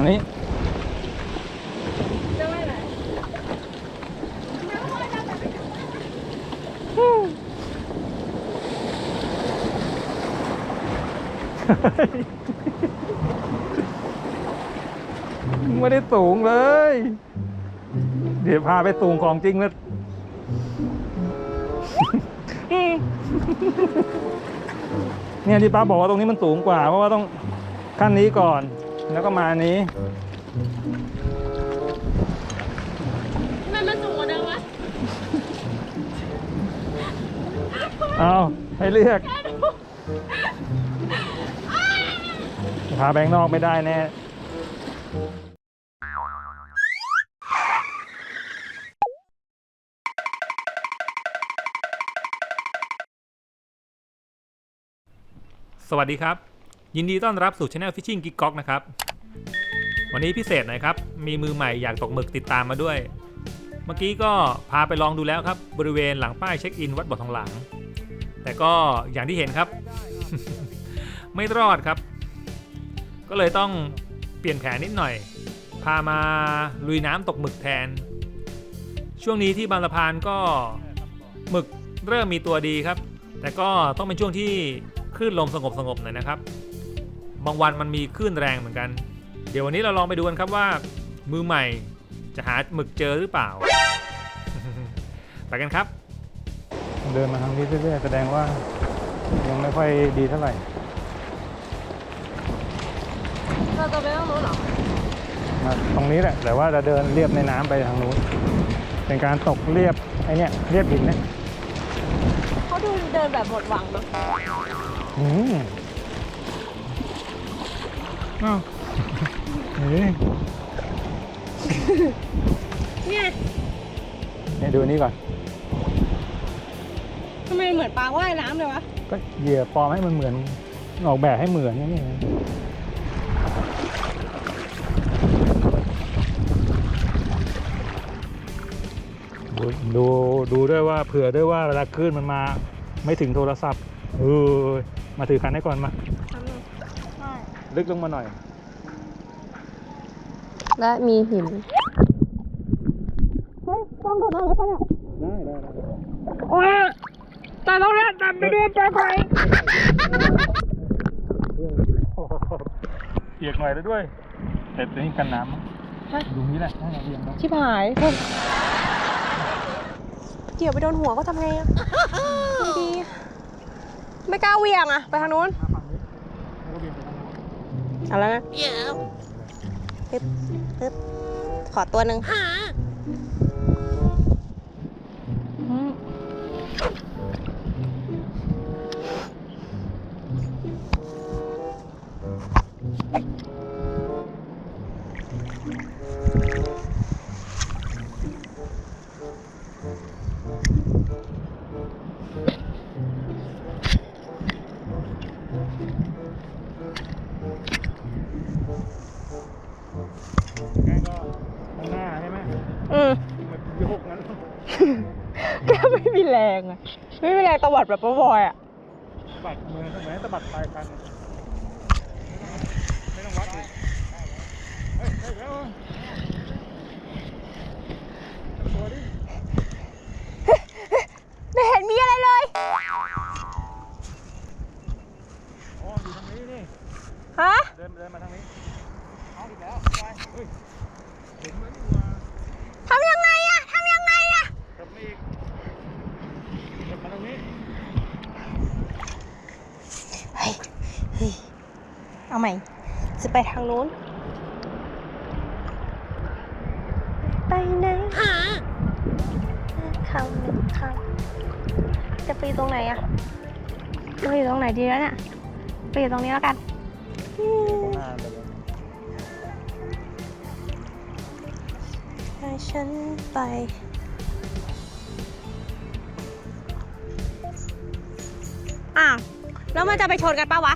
อันนี้จะไม่ไหนไม่ได้สูงเลย เดี๋ยวพาไปสูงของจริงแล้วเนี่ยที่ป้าบอกว่าตรงนี้มันสูงกว่า เพราะว่าต้องขั้นนี้ก่อน แล้วก็มาอันนี้ทำไมมันสูงกว่าเดิมวะเอาให้เลือก พาแบงค์นอกไม่ได้แน่ สวัสดีครับ ยินดีต้อนรับสู่ช anel Fishing Geek g o k นะครับ วันนี้พิเศษหน่อยครับ มีมือใหม่อยากตกหมึกติดตามมาด้วย เมื่อกี้ก็พาไปลองดูแล้วครับ บริเวณหลังป้ายเช็คอินวัดบ่อทองหลัง แต่ก็อย่างที่เห็นครับ ไม่รอดครับ ก็เลยต้องเปลี่ยนแผนนิดหน่อย พามาลุยน้ำตกหมึกแทน ช่วงนี้ที่บางสะพานก็หมึกเริ่มมีตัวดีครับ แต่ก็ต้องเป็นช่วงที่คลื่นลมสงบสงบๆหน่อยนะครับ บางวันมันมีคลื่นแรงเหมือนกัน เดี๋ยววันนี้เราลองไปดูกันครับว่า มือใหม่จะหาหมึกเจอหรือเปล่า ไปกันครับ เดินมาทางนี้เรื่อยๆแสดงว่ายังไม่ค่อยดีเท่าไหร่ เราจะไปต้องรู้เหรอมาตรงนี้แหละ แต่ว่าจะเดินเรียบในน้ำไปทางนู้น เป็นการตกเรียบไอเนี้ยเรียบหินเนี่ยเขาดูเดินแบบหมดหวังเนาะ อืม อ้าวนี่เนี่ยเนี่ยดูอันนี้ก่อน ทำไมเหมือนปลาว่ายน้ำเลยวะ ก็เหยื่อปลอมให้มันเหมือน ออกแบบให้เหมือนนี่นะดูดูดูด้วยว่าเผื่อด้วยว่าเวลาคลื่นมันมา ไม่ถึงโทรศัพท์เออมาถือคันให้ก่อนมาทำหนึ่งใช่ ลึกลงมาหน่อย และมีหิน เฮ้ยต้องโดนอะไรปะเนี่ยได้ได้ได้ว้าแต่ตรงเนี้ยแต่ไม่ได้เจอใครเปียกหน่อยแล้วด้วยแต่ตัวนี้กันน้ำมั้งดูนี้แหละให้เราเรียงเนาะชิบหายเกี่ยวไปโดนหัวก็ทำไงอะทำดีๆไม่กล้าเหวียงอะไปทางนู้น เอาแล้วนะปึ๊บปึ๊บขอตัวหนึ่ง มีแรงอะไม่มีแรงตวัดแบบป้าบอยอะบัดมือทำไมตะบัดปลายคันไม่ต้องวัดดิเฮ้ยเฮ้ยเร็วตัวดิ ไม่เห็นมีอะไรเลย อ๋ออยู่ทางนี้นี่ ฮะ เดินเดินมาทางนี้เอาอีกแล้วไปเฮ้ยเห็นไหมนี่ว่า ทำยังไงอะทำยังไงอะ กลับมาอีกกลับมาตรงนี้ เฮ้ยเฮ้ยเอาใหม่ จะ ไปทางนู้น ไปไหนคำหนึ่งคำจะไปอยู่ตรงไหนอะจะไปอยู่ตรงไหนดีแล้วเนี่ยไปอยู่ตรงนี้แล้วกันอืมหน้าไปเลยให้ฉันไปอ้าวแล้วมันจะไปชนกันปะวะ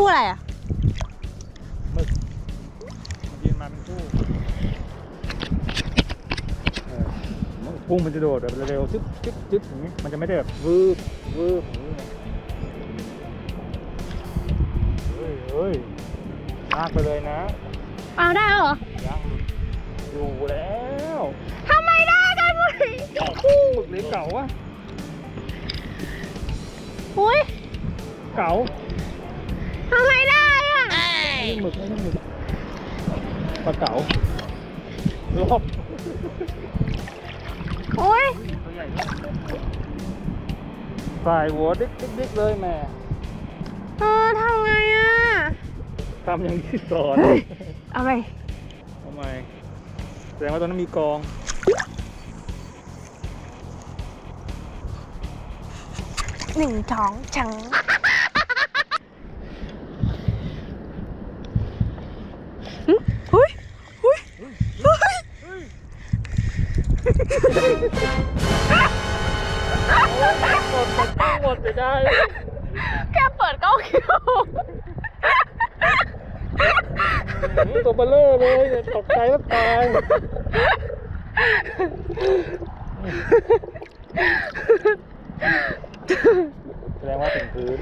คู่อะไรอะมึกมันยืนมาเป็นคู่มันกุ้งมันจะโดดแบบเร็วๆจึ๊บจึ๊บจึ๊บอย่างนี้มันจะไม่ได้แบบวืบวืบาเฮ้ยเฮ้ยลากไปเลยนะเอาได้เหรอยังอยู่แล้วทำไมได้กันหมดหมึกหรือเก่าวะอุ้ย เก่า กไม่ใช่หมึกปลาเก๋าลอบอุ้ยตัวใหญ่มากใส่หัวดิ๊กดิ๊กดิ๊กเลยแม่เออทำไงอะทำอย่างที่สอนเอาไปทำไมแสดงว่าตอนนั้นมีกองหนึ่งสองจัง ได้ แค่เปิดกล้องคิวตัวเบลเลอร์เลยเนี่ยตกใจแล้วตายแสดงว่าถึงพื้น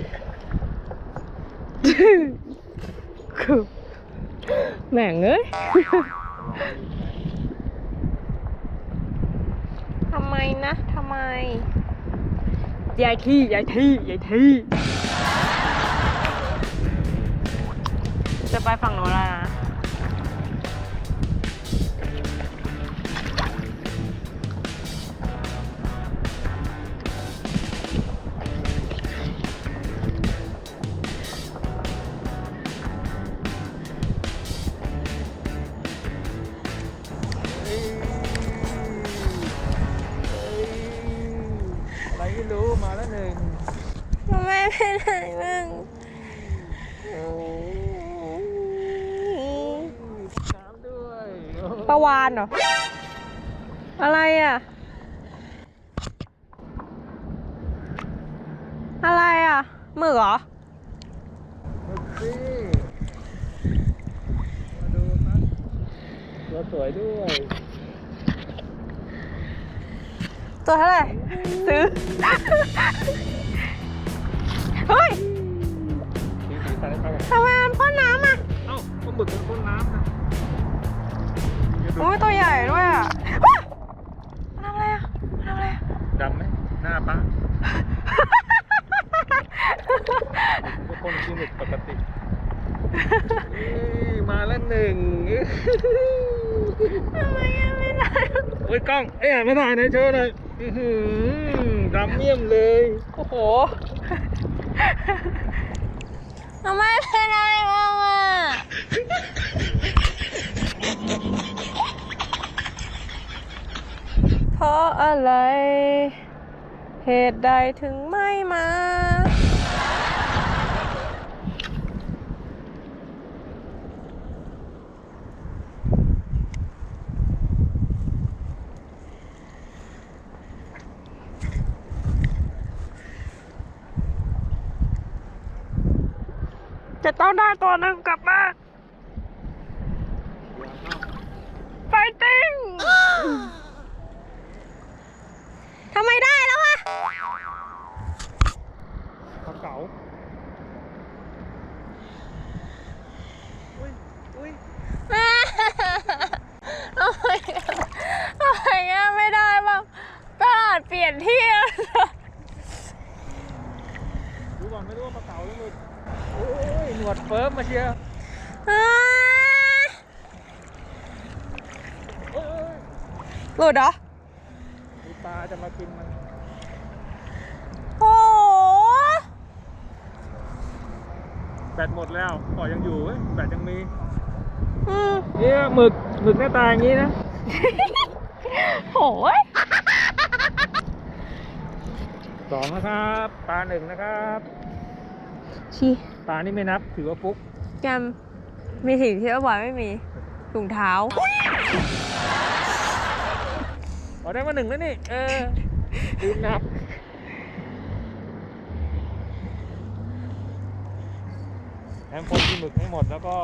แหม่งเอ้ยทำไมนะทำไม ยายที่ยายที่ยายที่ จะไปฝั่งโน้นแล้วนะานเหรอ อะไรอะ อะไรอะหมึกเหรอมึกสิมาดูครับตัวสวยด้วย ตัวเท่าไหร่ ซื้อ เฮ้ยสีสีสันให้เข้ากันทำไมมันพ่นน้ำอะ เอ้าปลาหมึกเป็นต้นน้ำนะเดี๋ยวดู โอ้ยตัวใหญ่ด้วยอะว้ามันทำอะไรอะมันทำอะไรอะดำไหมหน้าปะก็พ่นที่หมึกปกติเอ้ยมาแล้วหนึ่งทำไมยังไม่ได้โอ้ยกล้อง เอ้ยไม่ถ่ายหนะโชว์หน่อยอื้อหือดำเมี่ยมเลย โอ้โห ทำไมไม่ได้บ้างอะ เพราะอะไร เหตุใดถึงไม่มา จะต้องได้ตัวหนึ่งกลับมาไฟติ้ง ทำไมได้แล้วอะ ปลาเก๋าอุ้ยอุ้ย ทำไมทำไมอะไม่ได้บ้างตลาดเปลี่ยนที่แล้ว ดูก่อนไม่รู้ว่าปลาเก๋าหรือหมึกโอ้ยหนวดเฟิร์มมาเชียร์ อ่า โอ้ย หลุดเหรอมีปลาจะมากินมันโอ้โหแบตหมดแล้วปล่อยยังอยู่เว้ยแบตยังมีอืมเนี่ยหมึกหมึกหน้าตาอย่างนี้นะโหยสองนะครับปลาหนึ่งนะครับชีปลานี่ไม่นับถือว่าฟุกแกมมีสิ่งที่ว่าบอยไม่มีถุงเท้าเอาได้มาหนึ่งแล้วนี่ เออลืมนับแอมพบที่หมึกให้หมดแล้วก็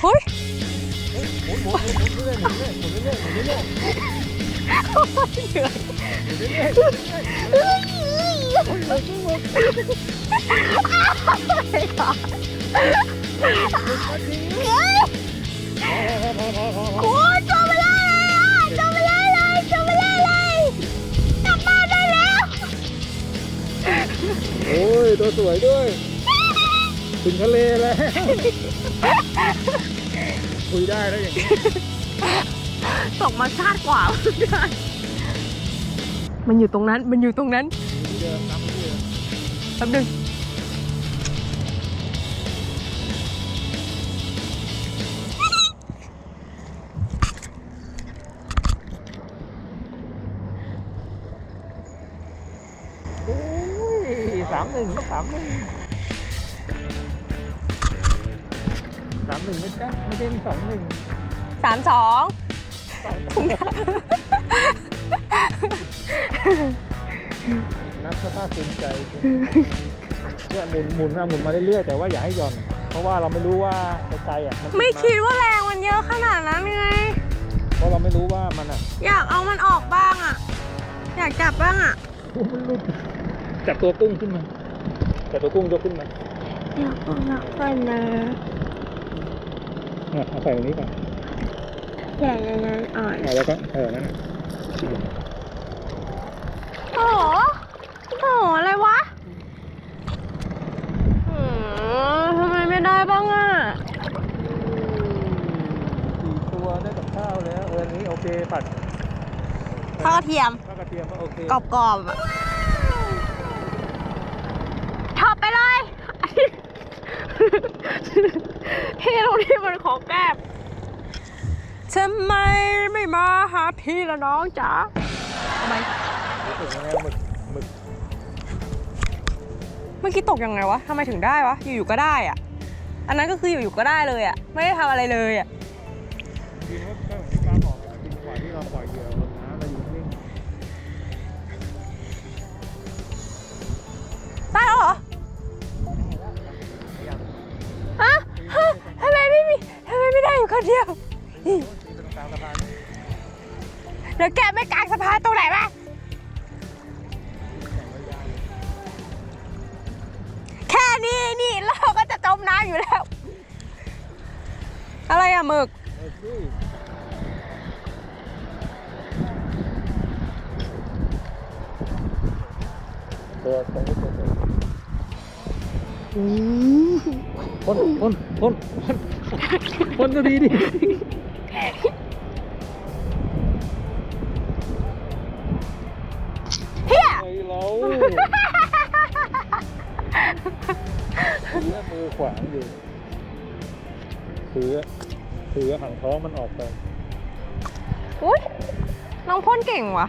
เฮ้ยเฮ้ยหมุนหมุนหมุนหมุนเรื่อยๆหมุนเรื่อยๆหมุนเรื่อยๆหมุนเรื่อยเหนื่อย สวยด้วย ถึงทะเลแล้ว คุยได้แล้วอย่างนี้ตกมาชาติกว่า มันอยู่ตรงนั้น มันอยู่ตรงนั้น เดิมน้ำมันเดิมแป๊บนึงามหนึ่งสามหนึ่งสามหนึ่งไม่ใช่ไม่ใช่สองหนึ่งสามสองนับสภาพภูมิใจเนี่ยหมุนหมุนมาหมุนมาเรื่อยๆแต่ว่าอย่าให้หย่อน เพราะว่าเราไม่รู้ว่าไกลๆอะนไม่ติาคิดว่าแรงมันเยอะขนาดนั้นไง เพราะเราไม่รู้ว่ามันอะอยากเอามันออกบ้างอะ อยากจับบ้างอะ มันหลุด จับตัวกุ้งขึ้นมาจับตัวกุ้งยกขึ้นมาอยากเอาหนักไปนะเนี่ยเอาใส่ตรงนี้ก่อนอยากอย่างนั้นอ่อนเอาแล้วก็เออนั่นน่ะโอ้โหโอ้โหอะไรวะอืมทำไมไม่ได้บ้างอะสี่ตัวได้กับข้าวแล้วเอออันนี้โอเคผัดทอดกระเทียมข้าวกระเทียมก็โอเค กรอบๆอะทอดไปเลย เฮ้ตรงนี้มันของแก้มทำไมไม่มาหาพี่ละน้องจ๋าทำไมรู้สึกยังไงหมึกหมึกเมื่อกี้ตกยังไงวะทำไมถึงได้วะ อยู่ๆก็ได้อะอันนั้นก็คืออยู่ๆก็ได้เลยอะไม่ได้ทำอะไรเลยอะ จริงๆว่าก็เหมือนที่ปลาบอกนะจริงกว่าที่เราปล่อยเหยื่อ ตัวตรงนี้ตัวพ่นพ่นพ่นพ่นพ่นก็ดีดิเฮียไอ้เราถือมือขวางอยู่ถือถือหังท้องมันออกไปอุ้ยน้องพ่นเก่งวะ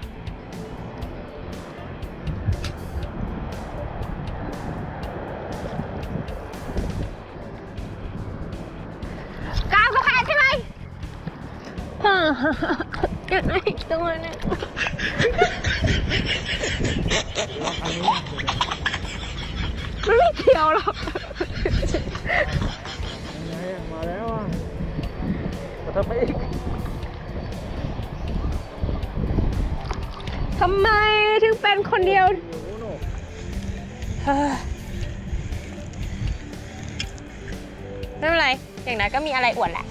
อยากได้อีกตัวหนึงมันไม่เกี่ยวหรอกยังไงอะมาแล้วอะแต่ถ้าไม่อีกทำไมถึงเป็นคนเดียวโอ้โหโน่เฮ้ยไม่เป็นไร อย่างนั้นก็มีอะไรอวดแหละ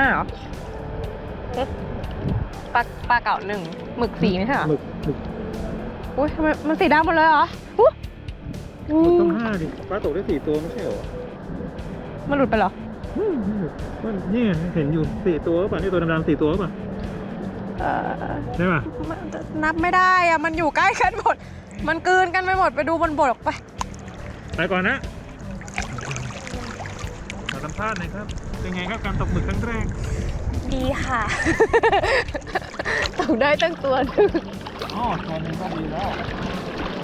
ห้าเหรอเอ๊ะปลาปลาเก่าหนึ่งหมึกสีไม่ใช่เหรอหมึกหมึกอุ้ยทำไมมันสีดำหมดเลยเหรออุ๊ยหมึกต้องห้าดิปลาตกได้สี่ตัวไม่ใช่เหรอมันหลุดไปเหรออืมมันนี่เห็นอยู่สี่ตัวป่ะนี่ตัวดำๆสี่ตัวป่ะเออใช่ป่ะมันนับไม่ได้อะมันอยู่ใกล้กันหมด มันกลืนกันไปหมดไปดูบนบกไป ไปก่อนนะมาสัมภาษณ์หน่อยครับ เป็นไงครับการตกหมึกครั้งแรก ดีค่ะ ตกได้ตั้งตัวหนึงอ๋อตัวหนึงก็ดีแล้ว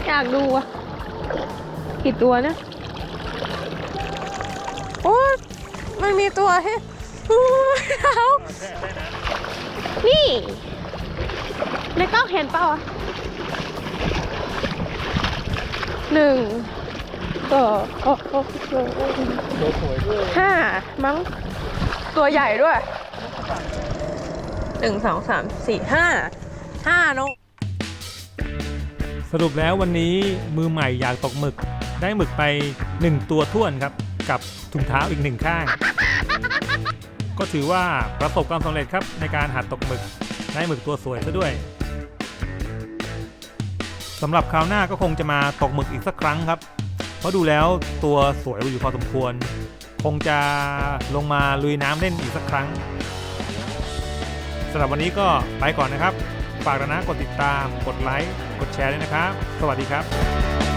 อยากดูอะกี่ตัวเนี่ยโอ้ยมันมีตัวให้ยเอาแค่ได้นะนี่ ในกล้องเห็นเปล่าอะหนึ่งสองโอ้โอ้โอ้ตัวสวยด้วยห้ามั้ง ตัวใหญ่ด้วยตหนึ่งสองสามสี่ห้าห้านกสรุปแล้ววันนี้มือใหม่อยากตกหมึก ได้หมึกไป 1 ตัวท้วนครับ กับถุงเท้าอีกหนึ่งข้าง ก็ถือว่าประสบความสำเร็จครับในการหัดตกหมึก ได้หมึกตัวสวยซะด้วยสำหรับคราวหน้าก็คงจะมาตกหมึกอีกสักครั้งครับ เพราะดูแล้วตัวสวยอยู่พอสมควรค งจะลงมาลุยน้ำเล่นอีกสักครั้งสำหรับวันนี้ก็ไปก่อนนะครับ ฝากนะกดติดตาม กดไลค์ กดแชร์ด้วยนะครับ สวัสดีครับ